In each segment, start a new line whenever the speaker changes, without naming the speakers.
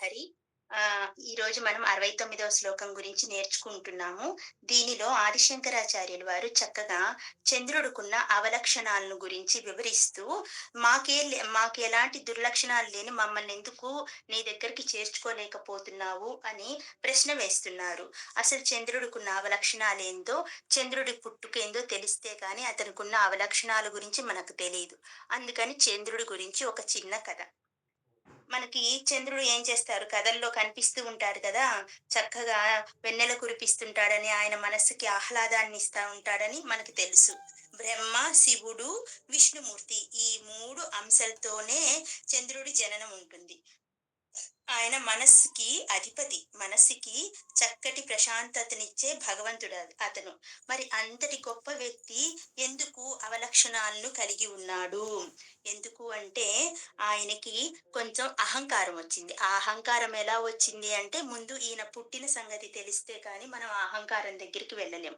హరి. ఆ ఈ రోజు మనం అరవై తొమ్మిదవ శ్లోకం గురించి నేర్చుకుంటున్నాము. దీనిలో ఆదిశంకరాచార్యులు వారు చక్కగా చంద్రుడుకున్న అవలక్షణాలను గురించి వివరిస్తూ మాకే మాకు ఎలాంటి దుర్లక్షణాలు లేని మమ్మల్ని ఎందుకు నీ దగ్గరికి చేర్చుకోలేకపోతున్నావు? అని ప్రశ్న వేస్తున్నారు. అసలు చంద్రుడుకున్న అవలక్షణాలు ఏందో చంద్రుడి పుట్టుకేందో తెలిస్తే కానీ అతనికి ఉన్న అవలక్షణాల గురించి మనకు తెలియదు అందుకని చంద్రుడి గురించి ఒక చిన్న కథ. మనకి చంద్రుడు ఏం చేస్తారు? కథల్లో కనిపిస్తూ ఉంటాడు కదా! చక్కగా వెన్నెల కురిపిస్తుంటాడని ఆయన మనస్సుకి ఆహ్లాదాన్ని ఇస్తూ ఉంటాడని మనకి తెలుసు. బ్రహ్మ శివుడు విష్ణుమూర్తి ఈ మూడు అంశాలతోనే చంద్రుడి జననం ఉంటుంది. ఆయన మనస్సుకి అధిపతి మనస్సుకి చక్కటి ప్రశాంతతనిచ్చే భగవంతుడు అతను. మరి అంతటి గొప్ప వ్యక్తి ఎందుకు అవలక్షణాలను కలిగి ఉన్నాడు? ఎందుకు అంటే ఆయనకి కొంచెం అహంకారం వచ్చింది. ఆ అహంకారం ఎలా వచ్చింది అంటే ముందు ఈయన పుట్టిన సంగతి తెలిస్తే కానీ మనం అహంకారం దగ్గరికి వెళ్ళలేం.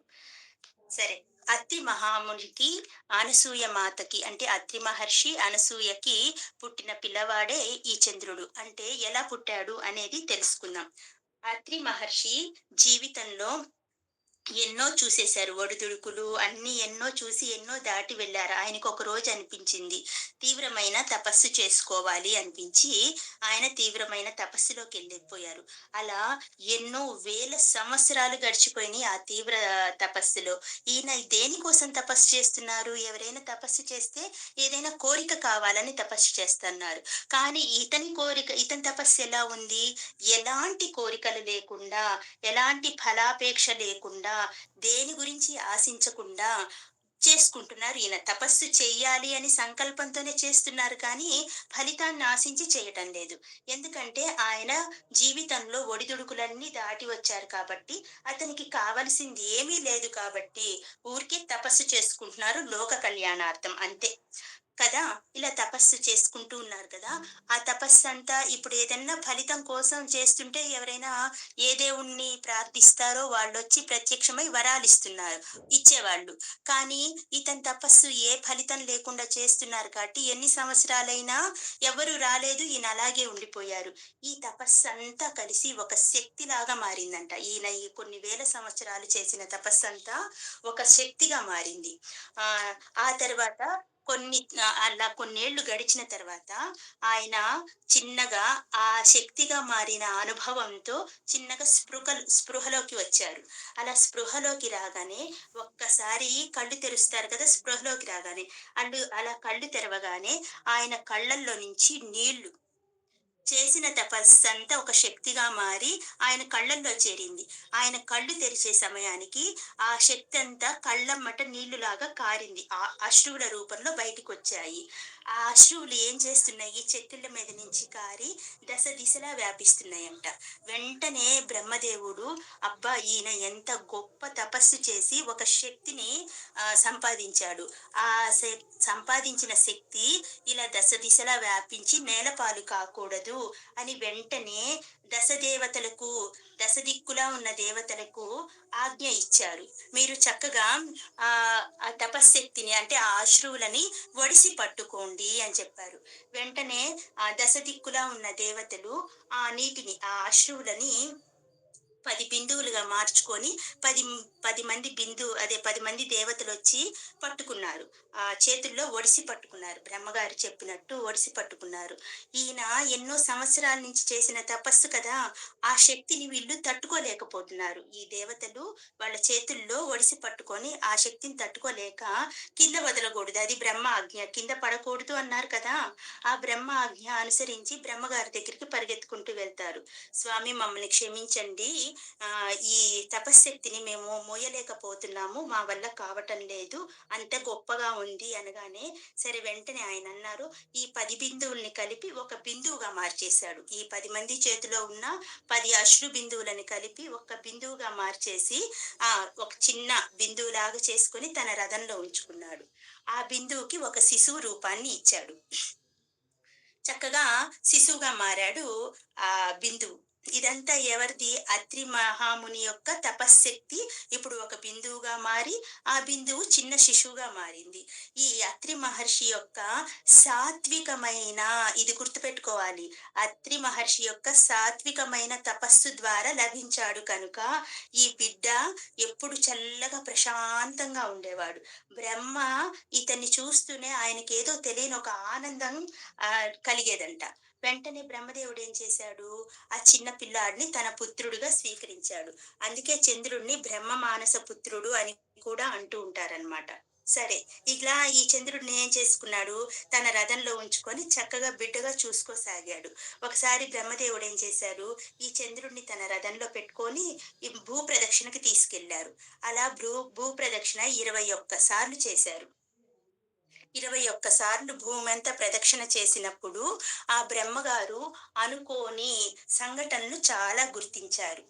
సరే. అత్రి మహామునికి అనసూయ మాతకి అంటే అత్రి మహర్షి అనసూయకి పుట్టిన పిల్లవాడే ఈ చంద్రుడు. అంటే ఎలా పుట్టాడు అనేది తెలుసుకుందాం. అత్రి మహర్షి జీవితంలో ఎన్నో చూసేశారు. ఒడిదుడుకులు అన్ని ఎన్నో చూసి ఎన్నో దాటి వెళ్ళారు. ఆయనకు ఒక రోజు అనిపించింది. తీవ్రమైన తపస్సు చేసుకోవాలి అనిపించి ఆయన తీవ్రమైన తపస్సులోకి వెళ్ళిపోయారు. అలా ఎన్నో వేల సంవత్సరాలు గడిచిపోయినాయి ఆ తీవ్ర తపస్సులో. ఈయన దేనికోసం తపస్సు చేస్తున్నారు? ఎవరైనా తపస్సు చేస్తే ఏదైనా కోరిక కావాలని తపస్సు చేస్తున్నారు. కానీ ఇతని కోరిక ఇతని తపస్సు ఎలా ఉంది? ఎలాంటి కోరికలు లేకుండా ఎలాంటి ఫలాపేక్ష లేకుండా దేని గురించి ఆశించకుండా చేసుకుంటున్నారు. ఈయన తపస్సు చేయాలి అని సంకల్పంతోనే చేస్తున్నారు కానీ ఫలితాన్ని ఆశించి చేయటం లేదు. ఎందుకంటే ఆయన జీవితంలో ఒడిదుడుకులన్నీ దాటి వచ్చారు కాబట్టి అతనికి కావలసింది ఏమీ లేదు కాబట్టి ఊరికే తపస్సు చేసుకుంటున్నారు లోక కళ్యాణార్థం అంతే. కదా? ఇలా తపస్సు చేసుకుంటూ ఉన్నారు కదా? ఆ తపస్సు అంతా ఇప్పుడు ఏదన్నా ఫలితం కోసం చేస్తుంటే ఎవరైనా ఏ దేవుణ్ణి ప్రార్థిస్తారో వాళ్ళు వచ్చి ప్రత్యక్షమై వరాలు ఇస్తున్నారు ఇచ్చేవాళ్ళు. కానీ ఇతని తపస్సు ఏ ఫలితం లేకుండా చేస్తున్నారు కాబట్టి ఎన్ని సంవత్సరాలైనా ఎవరు రాలేదు ఈయన అలాగే ఉండిపోయారు. ఈ తపస్సు అంతా కలిసి ఒక శక్తి లాగా మారిందంట. ఈయన ఈ కొన్ని వేల సంవత్సరాలు చేసిన తపస్సు అంతా ఒక శక్తిగా మారింది. ఆ ఆ తర్వాత కొన్ని అలా కొన్నేళ్ళు గడిచిన తర్వాత ఆయన చిన్నగా ఆ శక్తిగా మారిన అనుభవంతో చిన్నగా స్పృహ స్పృహలోకి వచ్చారు. అలా స్పృహలోకి రాగానే ఒక్కసారి కళ్ళు తెరుస్తారు కదా స్పృహలోకి రాగానే. అల్లు అలా కళ్ళు తెరవగానే ఆయన కళ్ళల్లో నుంచి నీళ్ళు చేసిన తపస్సంతా ఒక శక్తిగా మారి ఆయన కళ్ళల్లో చేరింది. ఆయన కళ్ళు తెరిచే సమయానికి ఆ శక్తి అంతా కళ్ళమ్మట నీళ్ళులాగా కారింది. ఆ అశ్రువుల రూపంలో బయటకు వచ్చాయి ఆ అశ్రువులు ఏం చేస్తున్నాయి? చెట్టుల మీద నుంచి కారి దశ దిశలా వ్యాపిస్తున్నాయంట. వెంటనే బ్రహ్మదేవుడు అబ్బా ఈయన ఎంత గొప్ప తపస్సు చేసి ఒక శక్తిని సంపాదించాడు. ఆ సంపాదించిన శక్తి ఇలా దశ దిశలా వ్యాపించి నేలపాలు కాకూడదు. అని వెంటనే దశ దేవతలకు దశ దిక్కులా ఉన్న దేవతలకు ఆజ్ఞ ఇచ్చారు. మీరు చక్కగా ఆ ఆ తపశ్శక్తిని అంటే ఆ అశ్రువులని ఒడిసి పట్టుకోండి అని చెప్పారు. వెంటనే ఆ దశ దిక్కులా ఉన్న దేవతలు ఆ నీటిని ఆ అశ్రువులని పది బిందువులుగా మార్చుకొని పది పది మంది బిందు అదే పది మంది దేవతలు వచ్చి పట్టుకున్నారు. ఆ చేతుల్లో ఒడిసి పట్టుకున్నారు. బ్రహ్మగారు చెప్పినట్టు ఒడిసి పట్టుకున్నారు. ఈయన ఎన్నో సంవత్సరాల నుంచి చేసిన తపస్సు కదా ఆ శక్తిని వీళ్ళు తట్టుకోలేకపోతున్నారు. ఈ దేవతలు వాళ్ళ చేతుల్లో ఒడిసి పట్టుకొని ఆ శక్తిని తట్టుకోలేక కింద వదలకూడదు. అది బ్రహ్మ ఆజ్ఞ. కింద పడకూడదు అన్నారు కదా ఆ బ్రహ్మ ఆజ్ఞ అనుసరించి బ్రహ్మగారి దగ్గరికి పరిగెత్తుకుంటూ వెళ్తారు. స్వామి మమ్మల్ని క్షమించండి. ఈ తపశ్శక్తిని మేము మోయలేకపోతున్నాము మా వల్ల కావటం లేదు అంత గొప్పగా ఉంది అనగానే సరే వెంటనే ఆయన అన్నారు ఈ పది బిందువుల్ని కలిపి ఒక బిందువుగా మార్చేశాడు. ఈ పది మంది చేతిలో ఉన్న పది అశ్రు బిందువులని కలిపి ఒక బిందువుగా మార్చేసి ఆ ఒక చిన్న బిందువులాగా చేసుకుని తన రథంలో ఉంచుకున్నాడు. ఆ బిందువుకి ఒక శిశువు రూపాన్ని ఇచ్చాడు. చక్కగా శిశువుగా మారాడు ఆ బిందువు. ఇదంతా ఎవరిది? అత్రి మహాముని యొక్క తపశ్శక్తి. ఇప్పుడు ఒక బిందువుగా మారి ఆ బిందువు చిన్న శిశువుగా మారింది. ఈ అత్రి మహర్షి యొక్క సాత్వికమైన ఇది గుర్తుపెట్టుకోవాలి. అత్రి మహర్షి యొక్క సాత్వికమైన తపస్సు ద్వారా లభించాడు కనుక ఈ బిడ్డ ఎప్పుడు చల్లగా ప్రశాంతంగా ఉండేవాడు. బ్రహ్మ ఇతన్ని చూస్తూనే ఆయనకి ఏదో తెలియని ఒక ఆనందం ఆ కలిగేదంట. వెంటనే బ్రహ్మదేవుడు ఏం చేశాడు? ఆ చిన్న పిల్లాడిని తన పుత్రుడిగా స్వీకరించాడు. అందుకే చంద్రుడిని బ్రహ్మ మానస పుత్రుడు అని కూడా అంటూ ఉంటారనమాట సరే ఇలా ఈ చంద్రుడిని ఏం చేసుకున్నాడు? తన రథంలో ఉంచుకొని చక్కగా బిడ్డగా చూసుకోసాగాడు. ఒకసారి బ్రహ్మదేవుడు ఏం చేశారు ఈ చంద్రుడిని తన రథంలో పెట్టుకొని భూ ప్రదక్షిణకి తీసుకెళ్ళారు. అలా భూ భూ ప్రదక్షిణ ఇరవై ఒక్క సార్లు చేశారు. ఇరవై ఒక్క సార్లు ప్రదక్షిణ చేసినప్పుడు ఆ బ్రహ్మగారు అనుకోని సంఘటనలు చాలా గుర్తించారు.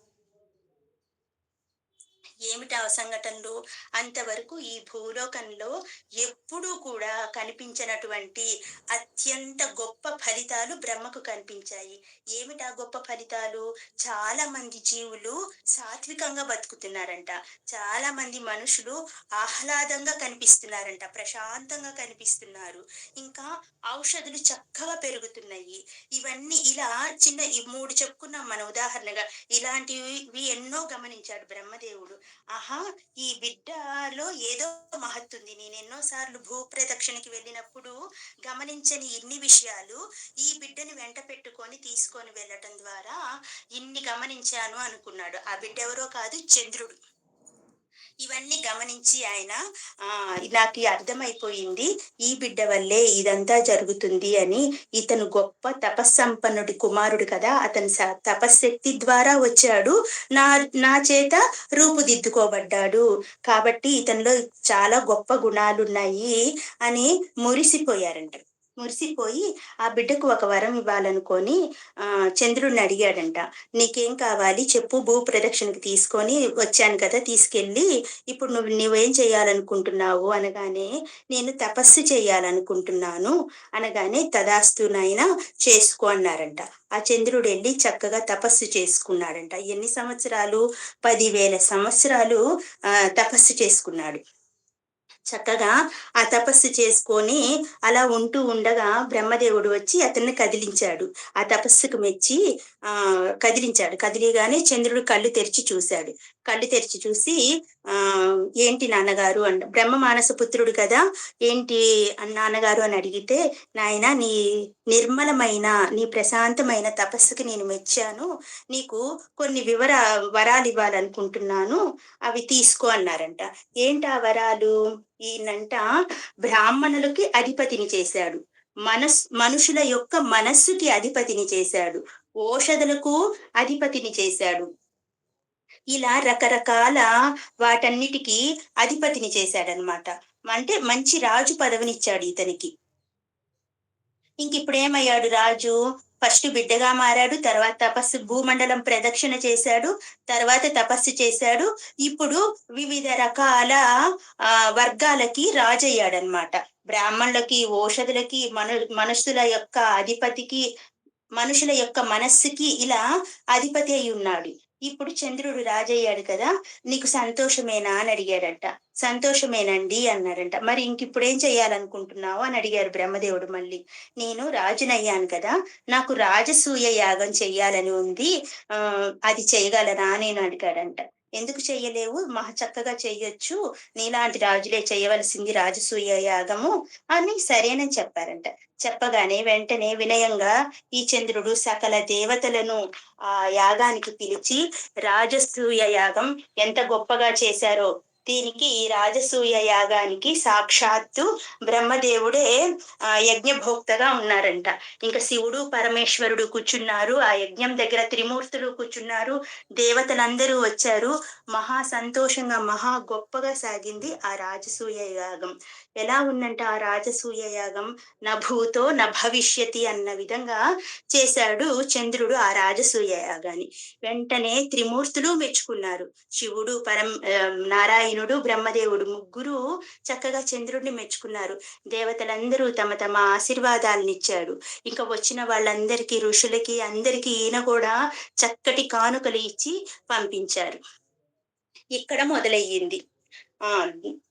ఏమిటి ఆ సంఘటనలు? అంతవరకు ఈ భూలోకంలో ఎప్పుడూ కూడా కనిపించినటువంటి అత్యంత గొప్ప ఫలితాలు బ్రహ్మకు కనిపించాయి. ఏమిటా గొప్ప ఫలితాలు? చాలా మంది జీవులు సాత్వికంగా బతుకుతున్నారంట. చాలా మంది మనుషులు ఆహ్లాదంగా కనిపిస్తున్నారంట. ప్రశాంతంగా కనిపిస్తున్నారు. ఇంకా ఔషధులు చక్కగా పెరుగుతున్నాయి. ఇవన్నీ ఇలా చిన్న ఈ మూడు చెప్పుకున్నాం మన. ఉదాహరణగా ఇలాంటివి ఎన్నో గమనించాడు బ్రహ్మదేవుడు. ఆహా ఈ బిడ్డలో ఏదో మహత్తుంది నేను ఎన్నో సార్లు భూ ప్రదక్షిణకి వెళ్ళినప్పుడు గమనించని ఇన్ని విషయాలు ఈ బిడ్డని వెంట పెట్టుకొని తీసుకొని వెళ్ళటం ద్వారా ఇన్ని గమనించాను అనుకున్నాడు. ఆ బిడ్డ ఎవరో కాదు చంద్రుడు. ఇవన్నీ గమనించి ఆయన ఆ నాకు అర్థమైపోయింది. ఈ బిడ్డ వల్లే ఇదంతా జరుగుతుంది అని ఇతను గొప్ప తపస్సంపన్నుడి కుమారుడు కదా. అతని తపశక్తి ద్వారా వచ్చాడు. నా నా చేత రూపుదిద్దుకోబడ్డాడు. కాబట్టి ఇతనిలో చాలా గొప్ప గుణాలున్నాయి అని మురిసిపోయారంట. మురిసిపోయి ఆ బిడ్డకు ఒక వరం ఇవ్వాలనుకొని ఆ చంద్రుడిని అడిగాడంట. నీకేం కావాలి చెప్పు భూ ప్రదక్షిణకి తీసుకొని వచ్చాను కదా తీసుకెళ్ళి ఇప్పుడు నువ్వు నువ్వేం చేయాలనుకుంటున్నావు? అనగానే నేను తపస్సు చేయాలనుకుంటున్నాను. అనగానే తదాస్తునైనా చేసుకో అన్నారంట. ఆ చంద్రుడు వెళ్ళి చక్కగా తపస్సు చేసుకున్నాడంట. ఎన్ని సంవత్సరాలు? పదివేల సంవత్సరాలు ఆ తపస్సు చేసుకున్నాడు. చక్కగా ఆ తపస్సు చేసుకొని అలా ఉంటూ ఉండగా బ్రహ్మదేవుడు వచ్చి అతన్ని కదిలించాడు. ఆ తపస్సుకు మెచ్చి ఆ కదిలించాడు. కదిలిగానే చంద్రుడు కళ్ళు తెరిచి చూశాడు. కళ్ళు తెరిచి చూసి ఆ ఏంటి నాన్నగారు? అంట. బ్రహ్మ మానస పుత్రుడు కదా. ఏంటి? నాన్నగారు అని అడిగితే నాయన నీ నిర్మలమైన నీ ప్రశాంతమైన తపస్సుకి నేను మెచ్చాను. నీకు కొన్ని వివర వరాలు ఇవ్వాలనుకుంటున్నాను. అవి తీసుకో అన్నారంట. ఏంటి ఆ వరాలు? ఈయనంట బ్రాహ్మణులకి అధిపతిని చేశాడు. మనస్ మనుషుల యొక్క మనస్సుకి అధిపతిని చేశాడు. ఓషధులకు అధిపతిని చేశాడు. ఇలా రకరకాల వాటన్నిటికీ అధిపతిని చేశాడనమాట అంటే మంచి రాజు పదవినిచ్చాడు ఇతనికి. ఇంక ఇప్పుడు ఏమయ్యాడు రాజు? ఫస్ట్ బిడ్డగా మారాడు తర్వాత తపస్సు భూమండలం ప్రదక్షిణ చేశాడు తర్వాత తపస్సు చేశాడు. ఇప్పుడు వివిధ రకాల ఆ వర్గాలకి రాజయ్యాడనమాట. బ్రాహ్మణులకి ఓషధులకి మను మనుషుల యొక్క అధిపతికి మనుషుల యొక్క మనస్సుకి ఇలా అధిపతి అయి ఉన్నాడు. ఇప్పుడు చంద్రుడు రాజయ్యాడు కదా నీకు సంతోషమేనా అని అడిగాడంట. సంతోషమేనండి అన్నారంట మరి ఇంక ఇప్పుడు ఏం చేయాలనుకుంటున్నావు అని అడిగారు బ్రహ్మదేవుడు మళ్ళీ. నేను రాజునయ్యాను కదా నాకు రాజసూయ యాగం చెయ్యాలని ఉంది ఆ అది చేయగలరా నేను అడిగాడంట. ఎందుకు చెయ్యలేవు మహా చక్కగా చెయ్యొచ్చు నీలాంటి రాజులే చేయవలసింది రాజసూయ యాగము అని సరేనని చెప్పారంట. చెప్పగానే వెంటనే వినయంగా ఈ చంద్రుడు సకల దేవతలను ఆ యాగానికి పిలిచి రాజసూయ యాగం ఎంత గొప్పగా చేశారో దీనికి ఈ రాజసూయ యాగానికి సాక్షాత్తు బ్రహ్మదేవుడే ఆ యజ్ఞభోక్తగా ఉన్నారంట. ఇంకా శివుడు పరమేశ్వరుడు కూర్చున్నారు. ఆ యజ్ఞం దగ్గర త్రిమూర్తులు కూర్చున్నారు. దేవతలందరూ వచ్చారు. మహా సంతోషంగా మహా గొప్పగా సాగింది ఆ రాజసూయ యాగం. ఎలా ఉందంటే ఆ రాజసూయ యాగం నా భూతో నా భవిష్యతి అన్న విధంగా చేశాడు చంద్రుడు ఆ రాజసూయ యాగాన్ని. వెంటనే త్రిమూర్తులు మెచ్చుకున్నారు. శివుడు పరం నారాయణుడు బ్రహ్మదేవుడు ముగ్గురు చక్కగా చంద్రుడిని మెచ్చుకున్నారు. దేవతలందరూ తమ తమ ఆశీర్వాదాలను ఇచ్చాడు. ఇంకా వచ్చిన వాళ్ళందరికీ ఋషులకి అందరికీ ఈయన కూడా చక్కటి కానుకలు ఇచ్చి పంపించారు. ఇక్కడ మొదలయ్యింది.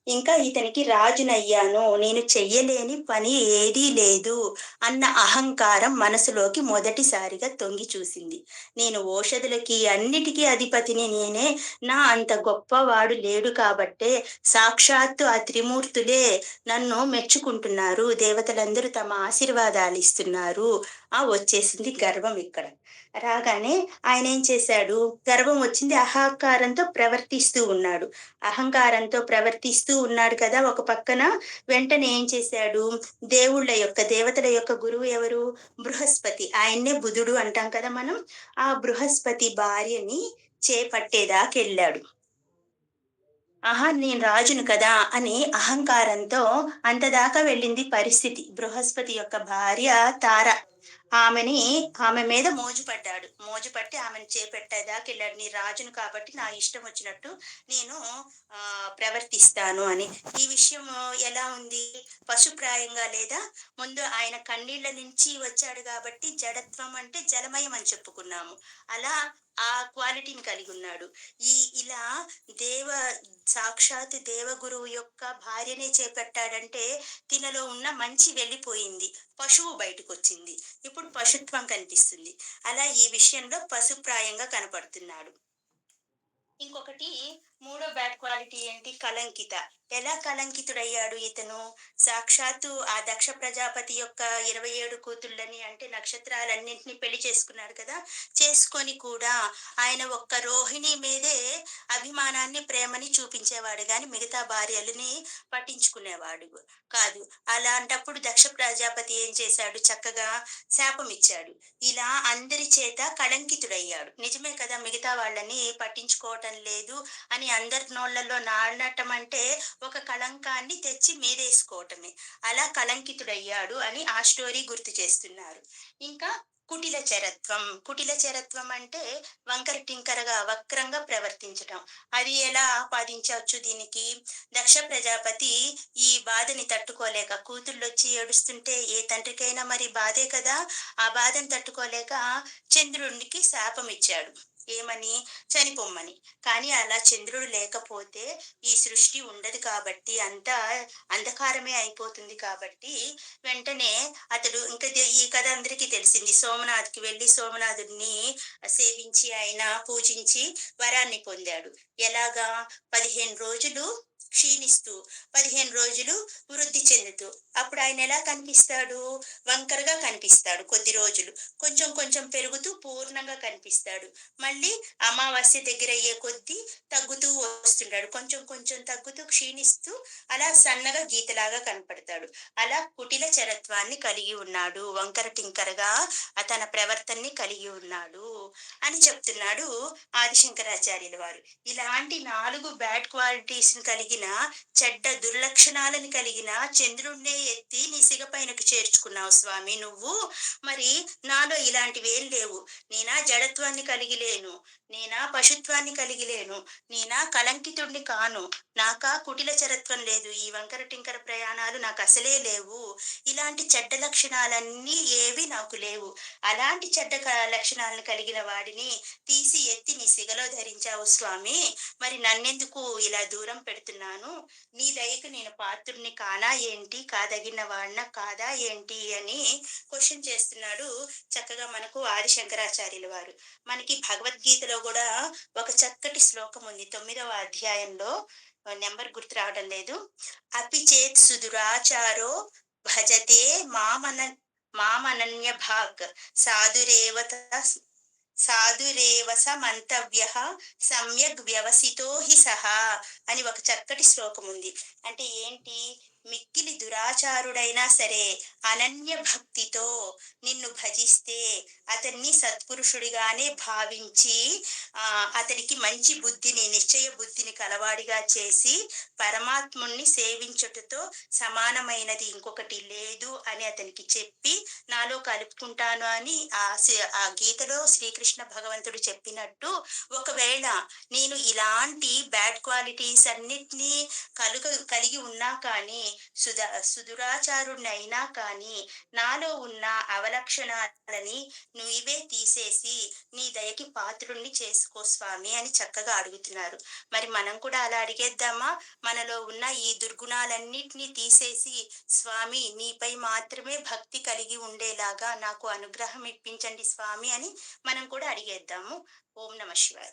ఇంకా ఇతనికి రాజునయ్యాను. నేను చెయ్యలేని పని ఏదీ లేదు అన్న అహంకారం మనసులోకి మొదటిసారిగా తొంగి చూసింది. నేను ఓషధులకి అన్నిటికీ అధిపతిని నేనే. నా అంత గొప్పవాడు లేడు కాబట్టే సాక్షాత్తు ఆ త్రిమూర్తులే నన్ను మెచ్చుకుంటున్నారు. దేవతలందరూ తమ ఆశీర్వాదాలు ఇస్తున్నారు. ఆ వచ్చేసింది గర్వం ఇక్కడ. రాగానే ఆయన ఏం చేశాడు? గర్వం వచ్చింది. అహంకారంతో ప్రవర్తిస్తూ ఉన్నాడు. అహంకారంతో ప్రవర్తిస్తూ ఉన్నాడు కదా ఒక పక్కన. వెంటనే ఏం చేశాడు? దేవుళ్ళ యొక్క దేవతల యొక్క గురువు ఎవరు? బృహస్పతి. ఆయన్నే బుధుడు అంటాం కదా మనం. ఆ బృహస్పతి భార్యని చేపట్టేదాకెళ్ళాడు ఆహా నేను రాజును కదా అని అహంకారంతో అంతదాకా వెళ్ళింది పరిస్థితి. బృహస్పతి యొక్క భార్య తార. ఆమెని ఆమె మీద మోజు పడ్డాడు మోజు పట్టి ఆమెను చేపెట్టేదాకా వెళ్ళాడు. నీ రాజును కాబట్టి నా ఇష్టం వచ్చినట్టు నేను ఆ ప్రవర్తిస్తాను అని. ఈ విషయం ఎలా ఉంది? పశుప్రాయంగా లేదా? ముందు ఆయన కన్నీళ్ళ నుంచి వచ్చాడు కాబట్టి జడత్వం అంటే జలమయం అని చెప్పుకున్నాము. అలా ఆ క్వాలిటీని కలిగి ఉన్నాడు ఈ ఇలా దేవ సాక్షాత్ దేవగురువు యొక్క భార్యనే చేపట్టాడంటే తినలో ఉన్న మంచి వెళ్ళిపోయింది. పశువు బయటకు వచ్చింది ఇప్పుడు పశుత్వం కనిపిస్తుంది. అలా ఈ విషయంలో పశుప్రాయంగా కనపడుతున్నాడు. ఇంకొకటి మూడో బ్యాడ్ క్వాలిటీ ఏంటి? కలంకిత ఎలా కలంకితుడయ్యాడు ఇతను? సాక్షాత్తు ఆ దక్ష ప్రజాపతి యొక్క ఇరవై ఏడు కూతుళ్ళని అంటే నక్షత్రాలన్నింటినీ పెళ్ళి చేసుకున్నాడు కదా? చేసుకొని కూడా ఆయన ఒక్క రోహిణి మీదే అభిమానాన్ని ప్రేమని చూపించేవాడు కానీ మిగతా భార్యలని పట్టించుకునేవాడు కాదు. అలాంటప్పుడు దక్ష ప్రజాపతి ఏం చేశాడు? చక్కగా శాపం ఇచ్చాడు ఇలా అందరి చేత కళంకితుడయ్యాడు. నిజమే కదా మిగతా వాళ్ళని పట్టించుకోవటం లేదు అని అందరి నోళ్ళలో నాడటం అంటే ఒక కళంకాన్ని తెచ్చి మీదేసుకోవటమే. అలా కళంకితుడయ్యాడు అని ఆ స్టోరీ గుర్తు చేస్తున్నారు. ఇంకా కుటిల చరత్వం. కుటిల చరత్వం అంటే వంకర టింకరగా వక్రంగా ప్రవర్తించటం. అది ఎలా ఆపాదించవచ్చు దీనికి? దక్ష ప్రజాపతి ఈ బాధని తట్టుకోలేక కూతుళ్ళు వచ్చి ఏడుస్తుంటే ఏ తండ్రికైనా మరి బాధే కదా? ఆ బాధను తట్టుకోలేక చంద్రుడికి శాపం ఇచ్చాడు ఏమని? చనిపోమ్మని. కానీ అలా చంద్రుడు లేకపోతే ఈ సృష్టి ఉండదు కాబట్టి అంతా అంధకారమే అయిపోతుంది కాబట్టి వెంటనే అతడు ఇంకా ఈ కథ అందరికీ తెలిసింది. సోమనాథ్కి వెళ్ళి సోమనాథుడిని సేవించి ఆయన పూజించి వరాన్ని పొందాడు. ఎలాగా? పదిహేను రోజులు క్షీణిస్తూ పదిహేను రోజులు వృద్ధి చెందుతూ. అప్పుడు ఆయన ఎలా కనిపిస్తాడు? వంకరగా కనిపిస్తాడు కొద్ది రోజులు. కొంచెం కొంచెం పెరుగుతూ పూర్ణంగా కనిపిస్తాడు. మళ్ళీ అమావాస్య దగ్గర అయ్యే కొద్దీ తగ్గుతూ వస్తుంటాడు. కొంచెం కొంచెం తగ్గుతూ క్షీణిస్తూ అలా సన్నగా గీతలాగా కనపడతాడు. అలా కుటిల చరత్వాన్ని కలిగి ఉన్నాడు. వంకర టింకరగా తన ప్రవర్తనని కలిగి ఉన్నాడు అని చెప్తున్నాడు ఆదిశంకరాచార్యుల వారు. ఇలాంటి నాలుగు బ్యాడ్ క్వాలిటీస్ కలిగిన చెడ్డ దుర్లక్షణాలను కలిగిన చంద్రుణ్ణే ఎత్తి నీ సిగపైనకు చేర్చుకున్నావు స్వామి. నువ్వు మరి నాలో ఇలాంటివి ఏం లేవు. నేనా జడత్వాన్ని కలిగి లేను నేనా పశుత్వాన్ని కలిగి లేను నేనా కలంకితుడిని కాను. నాకా కుటిల చరత్వం లేదు. ఈ వంకర టింకర ప్రయాణాలు నాకు అసలే లేవు. ఇలాంటి చెడ్డ లక్షణాలన్నీ ఏవి నాకు లేవు. అలాంటి చెడ్డ లక్షణాలను కలిగిన వాడిని తీసి ఎత్తి నీ సిగలో ధరించావు స్వామి. మరి నన్నెందుకు ఇలా దూరం ఉన్నాను నీ దయకు నేను పాత్రుడిని కానా? ఏంటి? కాదగిన వాడిన కాదా? ఏంటి? అని క్వశ్చన్ చేస్తున్నాడు చక్కగా మనకు ఆదిశంకరాచార్యుల వారు. మనకి భగవద్గీతలో కూడా ఒక చక్కటి శ్లోకం ఉంది. తొమ్మిదవ అధ్యాయంలో నెంబర్ గుర్తు రావడం లేదు. అపిచేత్ సుదురాచారో భజతే మామన మామనన్య భాగ్ సాధురేవత సాధురేవ మంతవ్య సమ్యగ్ వ్యవసితో హి సహా అని ఒక చక్కటి శ్లోకం ఉంది. అంటే ఏంటి? మిక్కిలి దురాచారుడైనా సరే అనన్య భక్తితో నిన్ను భజిస్తే అతన్ని సత్పురుషుడిగానే భావించి ఆ అతనికి మంచి బుద్ధిని నిశ్చయ బుద్ధిని కలవాడిగా చేసి పరమాత్ముణ్ణి సేవించుటతో సమానమైనది ఇంకొకటి లేదు అని అతనికి చెప్పి నాలో కలుపుకుంటాను అని ఆ ఆ గీతలో శ్రీకృష్ణ భగవంతుడు చెప్పినట్టు ఒకవేళ నేను ఇలాంటి బ్యాడ్ క్వాలిటీస్ అన్నిటినీ కలుగ కలిగి ఉన్నా కానీ సుధా సుధురాచారుడినైనా అయినా కానీ నాలో ఉన్న అవలక్షణాలని నువ్వే తీసేసి నీ దయకి పాత్రుణ్ణి చేసుకో స్వామి అని చక్కగా అడుగుతున్నారు. మరి మనం కూడా అలా అడిగేద్దామా? మనలో ఉన్న ఈ దుర్గుణాలన్నిటినీ తీసేసి స్వామి నీపై మాత్రమే భక్తి కలిగి ఉండేలాగా నాకు అనుగ్రహం ఇప్పించండి స్వామి అని మనం కూడా అడిగేద్దాము. ఓం నమ శివాయ